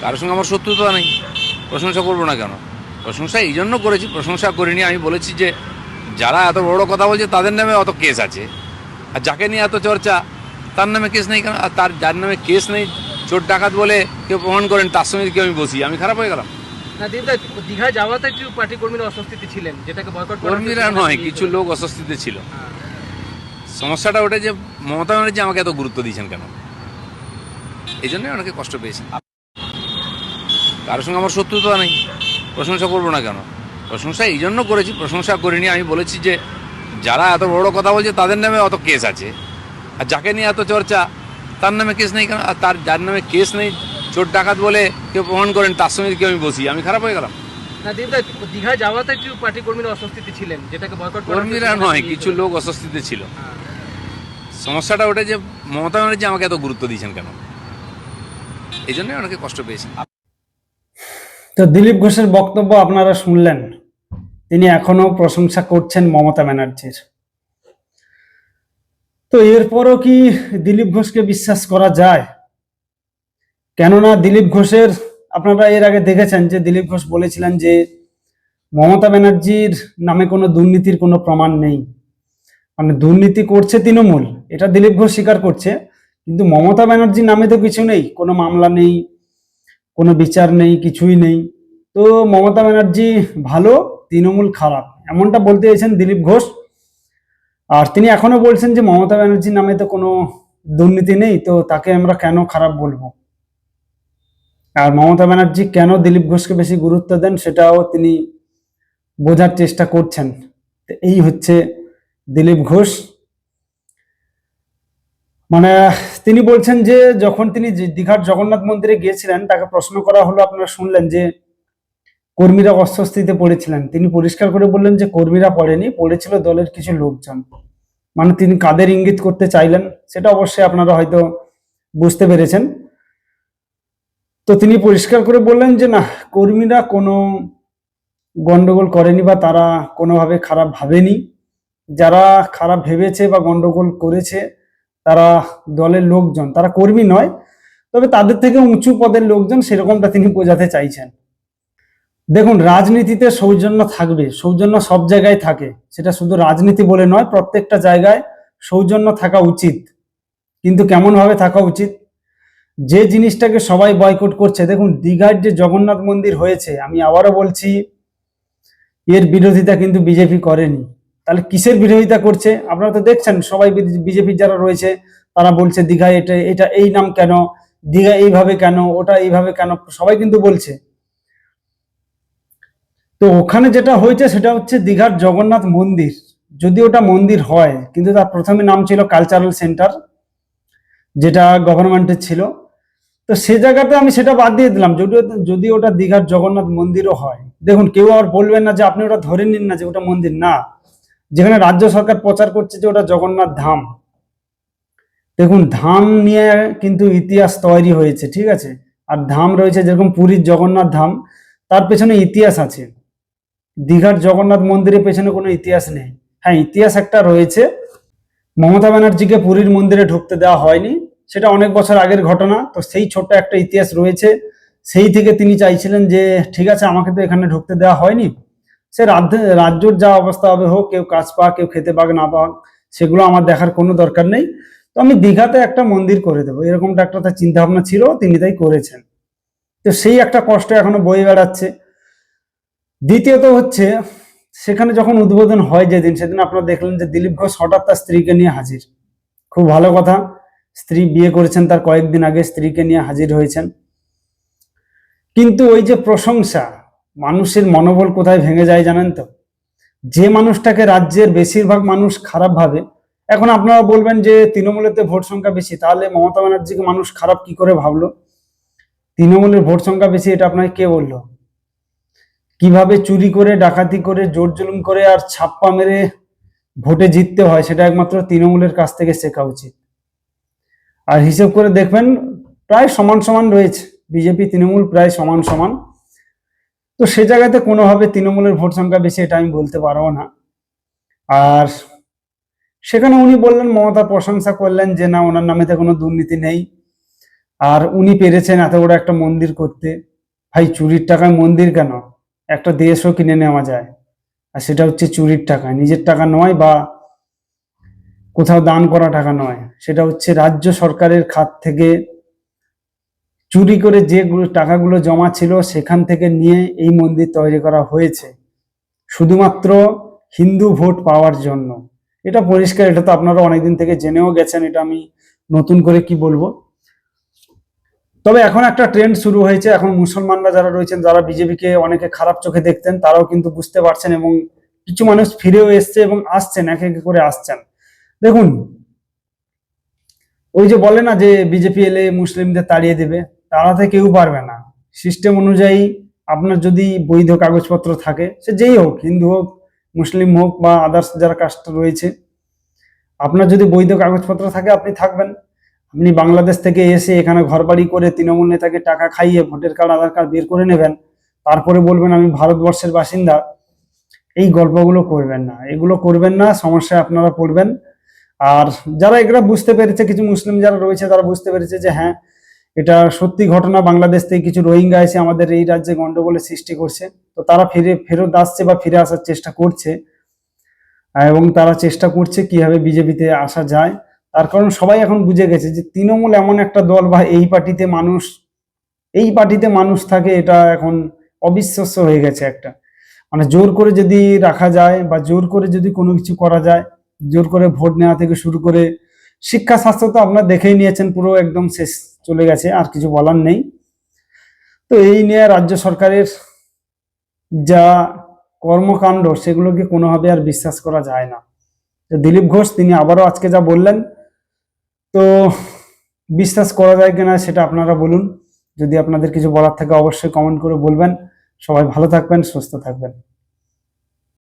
কারোর সঙ্গে আমার শত্রুতা নেই। প্রশংসা করব না কেন? প্রশংসা এই জন্য করেছি প্রশংসা করিনি আমি বলেছি যে যারা এত বড় কথা বলছে তাদের নামে অত কেস আছে। আর যাকে নিয়ে এত চর্চা তার নামে কেস নেই কেন? আর তার যার নামে কেস নেই চোর ডাকাত বলে কেউ প্রমাণ করেন তার সঙ্গে কেউ আমি বসি আমি খারাপ হয়ে গেলাম। যাওয়াতে একটু পার্টি কর্মীরা অস্বস্তিতে ছিলেন যেটাকে বয়কট করার কর্মীরা নয় কিছু লোক অস্বস্তিতে ছিল। হ্যাঁ। সমস্যাটা ওটা যে মমতা ব্যানার্জি আমাকে এত গুরুত্ব দিয়েছেন কেন? এই জন্যই অনেকে কষ্ট পেয়েছেন। কারোর সঙ্গে আমার শত্রুতা নেই। প্রশংসা করব না কেন? প্রশংসা এই জন্য করেছি প্রশংসা করিনি আমি বলেছি যে যারা এত বড় কথা বলছে তাদের নামে অত কেস আছে। আর যাকে নিয়ে এত চর্চা তার নামে কেস নেই কেন? আর তার যার নামে কেস নেই চোর ডাকাত বলে কেউ প্রমাণ করেন তার সঙ্গে কেউ আমি বসি আমি খারাপ হয়ে গেলাম। না যাওয়াতে একটু পার্টি কর্মীরা অস্বস্তিতে ছিলেন যেটাকে বয়কট কর্মীরা নয় কিছু লোক অস্বস্তিতে ছিল। হ্যাঁ। সমস্যাটা ওটা যে মমতা ব্যানার্জি আমাকে এত গুরুত্ব দিয়েছেন কেন? এই জন্যই অনেকে কষ্ট পেয়েছেন। তো দিলীপ ঘোষের বক্তব্য আপনারা শুনলেন। তিনি এখনও প্রশংসা করছেন মমতা ব্যানার্জির। তো এরপরও কি দিলীপ ঘোষকে বিশ্বাস করা যায়? কেননা দিলীপ ঘোষের, আপনারা এর আগে দেখেছেন যে দিলীপ ঘোষ বলেছিলেন যে মমতা ব্যানার্জির নামে কোনো দুর্নীতির কোনো প্রমাণ নেই। মানে দুর্নীতি করছে তৃণমূল, এটা দিলীপ ঘোষ স্বীকার করছে। কিন্তু মমতা ব্যানার্জির নামে তো কিছু নেই, কোনো মামলা নেই কোনো বিচার নেই, কিছুই নেই। তো মমতা ব্যানার্জি ভালো, তৃণমূল খারাপ। এমনটা বলতে চাইছেন দিলীপ ঘোষ। আর তিনি এখনও বলছেন যে মমতা ব্যানার্জির নামে তো কোনো দুর্নীতি নেই, তো তাকে আমরা কেন খারাপ বলব? আর মমতা ব্যানার্জি কেন দিলীপ ঘোষকে বেশি গুরুত্ব দেন, সেটাও তিনি বোঝার চেষ্টা করছেন। এই হচ্ছে দিলীপ ঘোষ। মানে তিনি বলছেন যে, যখন তিনি দীঘার জগন্নাথ মন্দিরে গিয়েছিলেন, তাকে প্রশ্ন করা হলো, আপনারা শুনলেন যে, কর্মীরা অস্বস্তিতে পড়েছিলেন। তিনি পরিষ্কার করে বললেন যে, কর্মীরা পড়েনি, পড়েছিল দলের কিছু লোকজন। মানে তিনি কাদের ইঙ্গিত করতে চাইলেন, সেটা অবশ্যই আপনারা হয়তো বুঝতে পেরেছেন। তো তিনি পরিষ্কার করে বললেন যে, না, কর্মীরা কোনো গন্ডগোল করেনি বা তারা কোনোভাবে খারাপ ভাবেনি। যারা খারাপ ভেবেছে বা গন্ডগোল করেছে তারা দলের লোকজন, তারা কর্মী নয়, তবে তাদের থেকে উঁচু পদের লোকজন সেরকমটা তিনি বোঝাতে চাইছেন। দেখুন, রাজনীতিতে সৌজন্য থাকবে, সৌজন্য সব জায়গায় থাকে। সেটা শুধু রাজনীতি বলে নয়, প্রত্যেকটা জায়গায় সৌজন্য থাকা উচিত। কিন্তু কেমন ভাবে থাকা উচিত? যে জিনিসটাকে সবাই বয়কট করছে, দেখুন, দীঘার যে জগন্নাথ মন্দির হয়েছে, আমি আবারও বলছি, এর বিরোধিতা কিন্তু বিজেপি করেনি। তাহলে কিসের বিরোধিতা করছে? আপনারা তো দেখছেন, সবাই বিজেপির যারা রয়েছে, তারা বলছে দীঘায় এটা এটা এই নাম কেন? দীঘা এইভাবে কেন? ওটা এইভাবে কেন? সবাই কিন্তু বলছে। তো ওখানে যেটা হয়েছে, সেটা হচ্ছে দীঘার জগন্নাথ মন্দির। যদি ওটা মন্দির হয়, কিন্তু তার প্রথমে নাম ছিল কালচারাল সেন্টার, যেটা গভর্নমেন্টের ছিল। তো সে জায়গাতে আমি সেটা বাদ দিয়ে দিলাম। যদি যদি ওটা দীঘার জগন্নাথ মন্দিরও হয়, দেখুন, কেউ আর বলবেন না যে আপনি ওটা ধরে নিন না যে ওটা মন্দির। না যেখানে রাজ্য সরকার প্রচার করছে যে ওটা জগন্নাথ ধাম। দেখুন, ধাম নিয়ে কিন্তু ইতিহাস তৈরি হয়েছে, ঠিক আছে? আর ধাম রয়েছে যেরকম পুরীর জগন্নাথ ধাম, তার পেছনে ইতিহাস আছে। দীঘার জগন্নাথ মন্দিরের পেছনে কোনো ইতিহাস নেই। হ্যাঁ ইতিহাস একটা রয়েছে। মমতা ব্যানার্জিকে পুরীর মন্দিরে ঢুকতে দেওয়া হয়নি। সেটা অনেক বছর আগের ঘটনা, তো সেই ছোট্ট একটা ইতিহাস রয়েছে। সেই থেকে তিনি চাইছিলেন যে, ঠিক আছে, আমাকে তো এখানে ঢুকতে দেওয়া হয়নি। সে রাজ্য রাজ্যর যা অবস্থা হবে হোক, কেউ কাজ পাক, কেউ খেতে পাক, না পাক, সেগুলো আমার দেখার কোনো দরকার নেই। তো আমি দীঘাতে একটা মন্দির করে দেবো। এরকমটা একটা তার চিন্তা ভাবনা ছিল, তিনি তাই করেছেন। তো সেই একটা কষ্ট এখনও বয়ে বেড়াচ্ছে। দ্বিতীয়ত হচ্ছে, সেখানে যখন উদ্বোধন হয় যেদিন, সেদিন আপনারা দেখলেন যে দিলীপ ঘোষ হঠাৎ তার স্ত্রীকে নিয়ে হাজির। খুব ভালো কথা। স্ত্রী বিয়ে করেছেন তার কয়েকদিন আগে, স্ত্রীকে নিয়ে হাজির হয়েছেন। কিন্তু ওই যে প্রশংসা মানুষের মনোবল কোথায় ভেঙে যায় জানেন তো? যে মানুষটাকে রাজ্যের বেশিরভাগ মানুষ খারাপ ভাবে, এখন আপনারা বলবেন যে তৃণমূলেতে ভোট সংখ্যা বেশি, তাহলে মমতা ব্যানার্জিকে মানুষ খারাপ কি করে ভাবলো? তৃণমূলের ভোট সংখ্যা বেশি, এটা আপনাকে কে বলল? কীভাবে চুরি করে, ডাকাতি করে, জোর জুলুম করে আর ছাপ্পা মেরে ভোটে জিততে হয়, সেটা একমাত্র তৃণমূলের কাছ থেকে শেখা উচিত। আর হিসেব করে দেখবেন, প্রায় সমান সমান রয়েছে। বিজেপি, তৃণমূল প্রায় সমান সমান। তো সে জায়গাতে কোনোভাবে তৃণমূলের ভোট সংখ্যা বেশি, এটা আমি বলতে পারব না। আর সেখানে উনি বললেন, মমতা প্রশংসা করলেন যে, না, ওনার নামেতে কোনো দুর্নীতি নেই। আর উনি পেরেছেন এত বড় একটা মন্দির করতে। ভাই, চুরির টাকায় মন্দির কেন? একটা দেশও কিনে নেওয়া যায়। আর সেটা হচ্ছে চুরির টাকা, নিজের টাকা নয় বা কোথাও দান করা টাকা নয়। সেটা হচ্ছে রাজ্য সরকারের খাত থেকে চুরি করে যে গু- টাকাগুলো জমা ছিল সেখান থেকে নিয়ে এই মন্দির তৈরি করা হয়েছে। শুধুমাত্র হিন্দু ভোট পাওয়ার জন্য। এটা পরিষ্কার, এটা তো আপনারা অনেকদিন থেকে জেনেও গেছেন, এটা আমি নতুন করে কি বলব? তবে এখন একটা ট্রেন্ড শুরু হয়েছে, এখন মুসলমানরা যারা রয়েছেন, যারা বিজেপিকে অনেকে খারাপ চোখে দেখতেন, তারাও কিন্তু বুঝতে পারছেন এবং কিছু মানুষ ফিরেও এসছে এবং আসছেন, এক এক করে আসছেন। দেখুন, ওই যে বলে না যে বিজেপি এলে মুসলিমদের তাড়িয়ে দেবে? তাড়াতে কেউ পারবে না। সিস্টেম অনুযায়ী আপনার যদি বৈধ কাগজপত্র থাকে, সে যেই হোক, হিন্দু হোক, মুসলিম হোক বা আদার্স যারা কাস্ট রয়েছে, আপনার যদি বৈধ কাগজপত্র থাকে, আপনি থাকবেন। আপনি বাংলাদেশ থেকে এসে এখানে ঘরবাড়ি করে তৃণমূল নেতাকে টাকা খাইয়ে ভোটের কার্ড আধার কার্ড বের করে নেবেন, তারপরে বলবেন, আমি ভারতবর্ষের বাসিন্দা। এই গল্পগুলো করবেন না। এগুলো করবেন না, সমস্যায় আপনারা পড়বেন। আর যারা এগুলো বুঝতে পেরেছে, কিছু মুসলিম যারা রয়েছে, তারা বুঝতে পেরেছে যে হ্যাঁ এটা সত্যি ঘটনা, বাংলাদেশ থেকে কিছু রোহিঙ্গা এসে আমাদের এই রাজ্যে গন্ডগোলের সৃষ্টি করছে। তো তারা ফিরে, ফেরত আসছে বা ফিরে আসার চেষ্টা করছে। এবং তারা চেষ্টা করছে কীভাবে বিজেপিতে আসা যায়। তার কারণ সবাই এখন বুঝে গেছে যে তৃণমূল এমন একটা দল বা এই পার্টিতে মানুষ, এই পার্টিতে মানুষ থাকে, এটা এখন অবিশ্বাস্য হয়ে গেছে একটা। মানে জোর করে যদি রাখা যায় বা জোর করে যদি কোনো কিছু করা যায়, জোর করে ভোট নেওয়া থেকে শুরু করে শিক্ষা, স্বাস্থ্য তো আপনারা দেখেই নিয়েছেন, পুরো একদম শেষ চলে গেছে, আর কিছু বলার নেই। তো এই নিয়ে রাজ্য সরকারের যা কর্মকাণ্ড, সেগুলোকে কোনোভাবে আর বিশ্বাস করা যায় না। দিলীপ ঘোষ, তিনি আবারও আজকে যা বললেন, তো বিশ্বাস করা যায় কিনা সেটা আপনারা বলুন। যদি আপনাদের কিছু বলার থাকে, অবশ্যই কমেন্ট করে বলবেন। সবাই ভালো থাকবেন, সুস্থ থাকবেন।